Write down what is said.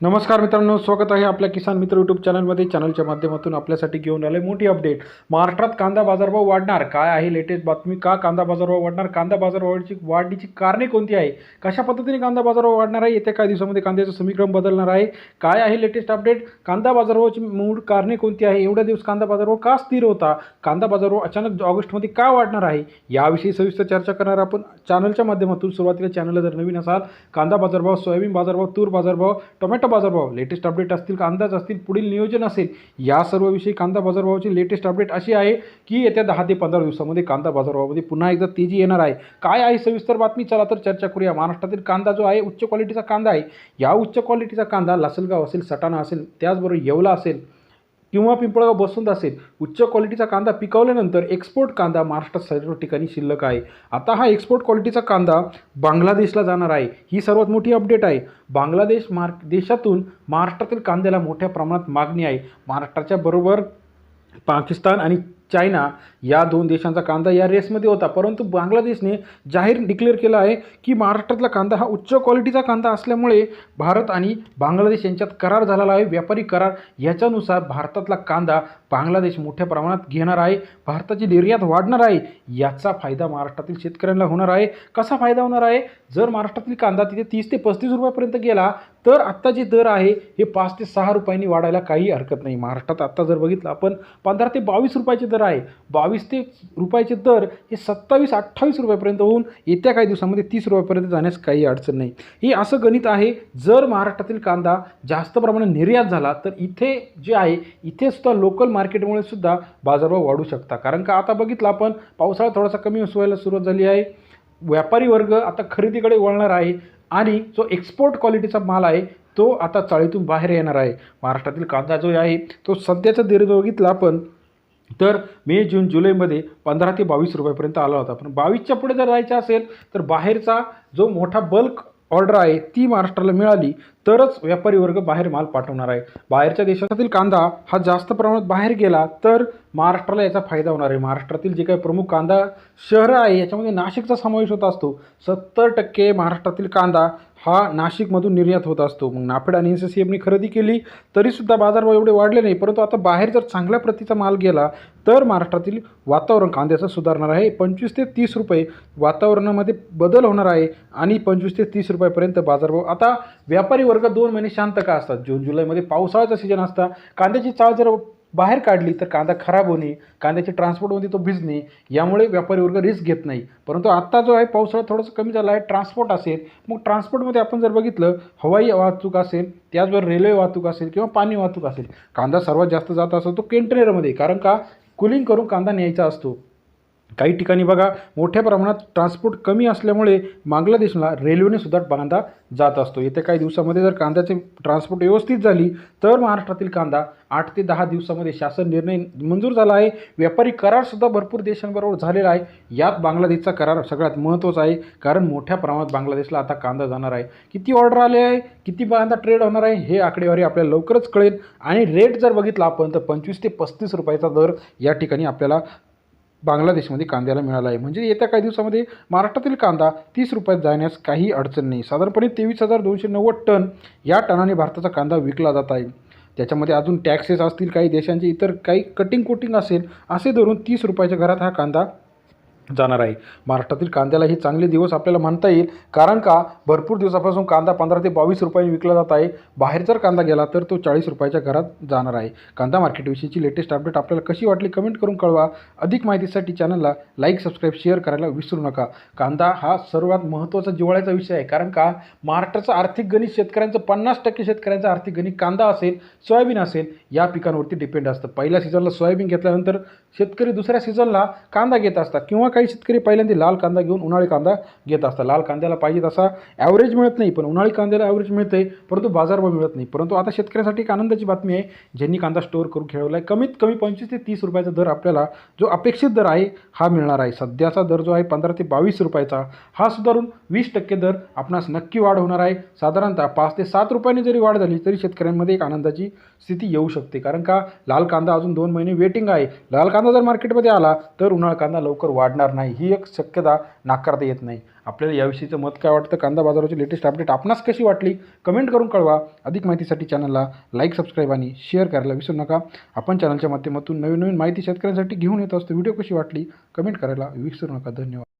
नमस्कार मित्रांनो स्वागत आहे आपल्या किसान मित्र यूट्यूब चॅनलमध्ये चॅनलच्या माध्यमातून आपल्यासाठी घेऊन आले मोठी अपडेट महाराष्ट्रात कांदा बाजारभाव वाढणार? काय आहे लेटेस्ट बातमी? का कांदा बाजारभाव वाढणार? कांदा बाजारभावाची वाढीची कारणे कोणती आहे? कशा पद्धतीने कांदा बाजारभाव वाढणार आहे? येत्या काही दिवसामध्ये कांद्याचं समीकरण बदलणार आहे. काय आहे लेटेस्ट अपडेट कांदा बाजारभावाची मूळ कारणे कोणती आहे? एवढ्या दिवस कांदा बाजारभाव का स्थिर होता? कांदा बाजारभाव अचानक ऑगस्टमध्ये का वाढणार आहे? याविषयी सविस्तर चर्चा करणार आपण चॅनलच्या माध्यमातून. सुरुवातीला चॅनलला जर नवीन असाल कांदा बाजारभाव सोयाबीन बाजारभाव तूर बाजारभाव टोमॅटो बाजारभाव लेटेस्ट अपडेट असतील का अंदाज असतील पुढील नियोजन असेल या सर्व विषयी कांदा बाजारभावाची लेटेस्ट अपडेट अशी आहे की येत्या दहा ते पंधरा दिवसामध्ये कांदा बाजारभावामध्ये पुन्हा एकदा तेजी येणार आहे. काय आहे सविस्तर बातमी? चला तर चर्चा करूया. महाराष्ट्रातील कांदा जो आहे उच्च क्वालिटीचा कांदा आहे. या उच्च क्वालिटीचा कांदा लासलगाव असेल सटाणा असेल त्याचबरोबर येवला असेल किंवा पिंपळगाव बसवंत असेल उच्च क्वालिटीचा कांदा पिकवल्यानंतर एक्सपोर्ट कांदा महाराष्ट्रात सर्व ठिकाणी शिल्लक आहे. आता हा एक्सपोर्ट क्वालिटीचा कांदा बांगलादेशला जाणार आहे. ही सर्वात मोठी अपडेट आहे. बांगलादेश मार देशातून महाराष्ट्रातील कांद्याला मोठ्या प्रमाणात मागणी आहे. महाराष्ट्राच्या बरोबर पाकिस्तान आणि चायना या दोन देशांचा कांदा या रेसमध्ये होता. परंतु बांगलादेशने जाहीर डिक्लेअर केलं आहे की महाराष्ट्रातला कांदा हा उच्च क्वालिटीचा कांदा असल्यामुळे भारत आणि बांगलादेश यांच्यात करार झालेला आहे. व्यापारी करार याच्यानुसार भारतातला कांदा बांगलादेश मोठ्या प्रमाणात घेणार आहे. भारताची निर्यात वाढणार आहे. याचा फायदा महाराष्ट्रातील शेतकऱ्यांना होणार आहे. कसा फायदा होणार आहे? जर महाराष्ट्रातील कांदा तिथे तीस ते पस्तीस रुपयापर्यंत गेला तर आत्ता जे दर आहे हे पाच ते सहा रुपयांनी वाढायला काही हरकत नाही. महाराष्ट्रात आत्ता जर बघितलं आपण पंधरा ते बावीस रुपयाचे दर आहे. बावीस ते रुपयाचे दर हे सत्तावीस अठ्ठावीस रुपयापर्यंत होऊन येत्या काही दिवसामध्ये तीस रुपयापर्यंत जाण्यास काही अडचण नाही. हे असं गणित आहे. जर महाराष्ट्रातील कांदा जास्त प्रमाणात निर्यात झाला तर इथे जे आहे इथे सुद्धा लोकल मार्केटमुळे सुद्धा बाजारभाव वाढू शकता. कारण का? आता बघितलं आपण पावसाळा थोडासा कमी व्हायला सुरुवात झाली आहे. व्यापारी वर्ग आता खरेदीकडे वळणार आहे आणि जो एक्सपोर्ट क्वालिटीचा माल आहे तो आता चाळीतून बाहेर येणार आहे. महाराष्ट्रातील कांदा जो आहे तो सध्याचा दीर्घ बघितला आपण तर मे जून जुलैमध्ये पंधरा ते बावीस रुपयापर्यंत आला होता. पण बावीसच्या पुढे जर जायचं असेल तर बाहेरचा जो मोठा बल्क ऑर्डर आहे ती महाराष्ट्राला मिळाली. तरच व्यापारी वर्ग बाहेर माल पाठवणार आहे. बाहेरच्या देशातील कांदा हा जास्त प्रमाणात बाहेर गेला तर महाराष्ट्राला याचा फायदा होणार आहे. महाराष्ट्रातील जे काही प्रमुख कांदा शहरं आहे याच्यामध्ये नाशिकचा समावेश होत असतो. सत्तर टक्के महाराष्ट्रातील कांदा हा नाशिकमधून निर्यात होत असतो. मग नाफेड आणि एन सी सी एमने खरेदी केली तरीसुद्धा बाजारभाव एवढे वाढले नाही. परंतु आता बाहेर जर चांगल्या प्रतीचा माल गेला तर महाराष्ट्रातील वातावरण कांद्याचं सुधारणार आहे. पंचवीस ते तीस रुपये वातावरणामध्ये बदल होणार आहे आणि पंचवीस ते तीस रुपयापर्यंत बाजारभाव. आता व्यापारी वर्ग दोन महिने शांत का असतात? जून जुलैमध्ये पावसाळ्याचा सीजन असता. कांद्याची चाळ जर बाहेर काढली तर कांदा खराब होणे कांद्याची ट्रान्सपोर्टमध्ये तो भिजणे यामुळे व्यापारी वर्ग रिस्क घेत नाही. परंतु आत्ता जो आहे पावसाळा थोडंसं कमी झाला आहे ट्रान्सपोर्ट असेल मग ट्रान्सपोर्टमध्ये आपण जर बघितलं हवाई वाहतूक असेल त्याचबरोबर रेल्वे वाहतूक असेल किंवा पाणी वाहतूक असेल कांदा सर्वात जास्त जात असतो तो कंटेनरमध्ये कारण का? कुलिंग करून कांदा न्यायचा असतो. काही ठिकाणी बघा मोठ्या प्रमाणात ट्रान्सपोर्ट कमी असल्यामुळे बांगलादेशला रेल्वेनेसुद्धा बांधा कांदा जात असतो. येत्या काही दिवसामध्ये जर कांद्याचे ट्रान्सपोर्ट व्यवस्थित झाली तर महाराष्ट्रातील कांदा आठ ते दहा दिवसामध्ये शासन निर्णय मंजूर झाला आहे. व्यापारी करारसुद्धा भरपूर देशांबरोबर झालेला आहे. यात बांगलादेशचा करार सगळ्यात महत्त्वाचा आहे कारण मोठ्या प्रमाणात बांगलादेशला आता कांदा जाणार आहे. किती ऑर्डर आले आहे किती कांदा ट्रेड होणार आहे हे आकडेवारी आपल्याला लवकरच कळेल. आणि रेट जर बघितला आपण तर पंचवीस ते पस्तीस रुपयाचा दर या ठिकाणी आपल्याला बांगलादेशमध्ये कांद्याला मिळाला आहे. म्हणजे येत्या काही दिवसामध्ये महाराष्ट्रातील कांदा तीस रुपयात जाण्यास काही अडचण नाही. साधारणपणे तेवीस हजार दोनशे नव्वद टन या टनाने भारताचा कांदा विकला जात आहे. त्याच्यामध्ये अजून टॅक्सेस असतील काही देशांचे इतर काही कटिंग कोटिंग असेल असे धरून तीस रुपयाच्या घरात हा कांदा जाणार आहे. महाराष्ट्रातील कांद्याला हे चांगले दिवस आपल्याला म्हणता येईल. कारण का? भरपूर दिवसापासून कांदा पंधरा ते बावीस रुपयांनी विकला जात आहे. बाहेर जर कांदा गेला तर तो चाळीस रुपयाच्या घरात जाणार आहे. कांदा मार्केटविषयीची लेटेस्ट अपडेट आपल्याला कशी वाटली कमेंट करून कळवा. अधिक माहितीसाठी चॅनलला लाईक सबस्क्राईब शेअर करायला विसरू नका. कांदा हा सर्वात महत्त्वाचा जिव्हाळ्याचा विषय आहे. कारण का? महाराष्ट्राचं आर्थिक गणित शेतकऱ्यांचं पन्नास टक्के शेतकऱ्यांचं आर्थिक गणित कांदा असेल सोयाबीन असेल या पिकांवरती डिपेंड असतं. पहिल्या सीझनला सोयाबीन घेतल्यानंतर शेतकरी दुसऱ्या सीझनला कांदा घेत असतात किंवा काही शेतकरी पहिल्यांदा लाल कांदा घेऊन उन्हाळी कांदा घेत असतात. लाल कांद्याला पाहिजे तसा ॲव्हरेज मिळत नाही पण उन्हाळी कांद्याला ॲव्हरेज मिळते परंतु बाजारभाव मिळत नाही. परंतु आता शेतकऱ्यासाठी एक आनंदाची बातमी आहे ज्यांनी कांदा स्टोअर करून खेळवला आहे कमीत कमी पंचवीस ते तीस रुपयाचा दर आपल्याला जो अपेक्षित दर आहे हा मिळणार आहे. सध्याचा दर जो आहे पंधरा ते बावीस रुपयाचा हा सुधारून वीस टक्के दर आपणास नक्की वाढ होणार आहे. साधारणतः पाच ते सात रुपयांनी जरी वाढ झाली तरी शेतकऱ्यांमध्ये एक आनंदाची स्थिती येऊ शकते. कारण का लाल कांदा अजून दोन महिने वेटिंग आहे. लाल कांदा कांदा जर मार्केटमध्ये आला तर उन्हाळा कांदा लवकर वाढणार नाही. ही एक शक्यता नाकारता येत नाही. आपल्याला याविषयीचं मत काय वाटतं? कांदा बाजाराची लेटेस्ट अपडेट आपणास कशी वाटली? कमेंट करून कळवा. अधिक माहितीसाठी चॅनलला लाईक सबस्क्राईब आणि शेअर करायला विसरू नका. आपण चॅनलच्या माध्यमातून नवीन नवीन माहिती शेतकऱ्यांसाठी घेऊन येत असतो. व्हिडिओ कशी वाटली? कमेंट करायला विसरू नका. धन्यवाद.